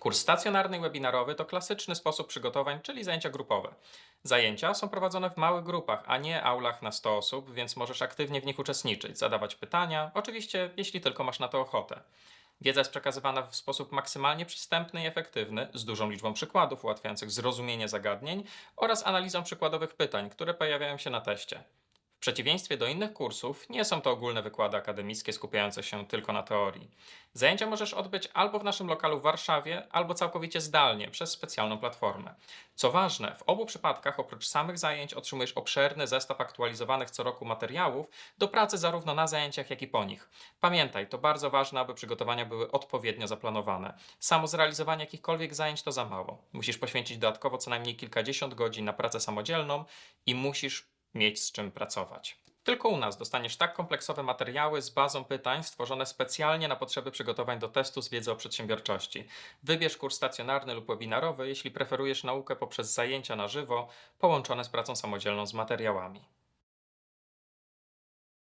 Kurs stacjonarny i webinarowy to klasyczny sposób przygotowań, czyli zajęcia grupowe. Zajęcia są prowadzone w małych grupach, a nie aulach na 100 osób, więc możesz aktywnie w nich uczestniczyć, zadawać pytania, oczywiście jeśli tylko masz na to ochotę. Wiedza jest przekazywana w sposób maksymalnie przystępny i efektywny, z dużą liczbą przykładów ułatwiających zrozumienie zagadnień oraz analizą przykładowych pytań, które pojawiają się na teście. W przeciwieństwie do innych kursów, nie są to ogólne wykłady akademickie skupiające się tylko na teorii. Zajęcia możesz odbyć albo w naszym lokalu w Warszawie, albo całkowicie zdalnie przez specjalną platformę. Co ważne, w obu przypadkach oprócz samych zajęć otrzymujesz obszerny zestaw aktualizowanych co roku materiałów do pracy zarówno na zajęciach, jak i po nich. Pamiętaj, to bardzo ważne, aby przygotowania były odpowiednio zaplanowane. Samo zrealizowanie jakichkolwiek zajęć to za mało. Musisz poświęcić dodatkowo co najmniej kilkadziesiąt godzin na pracę samodzielną i musisz mieć z czym pracować. Tylko u nas dostaniesz tak kompleksowe materiały z bazą pytań stworzone specjalnie na potrzeby przygotowań do testu z wiedzy o przedsiębiorczości. Wybierz kurs stacjonarny lub webinarowy, jeśli preferujesz naukę poprzez zajęcia na żywo połączone z pracą samodzielną z materiałami.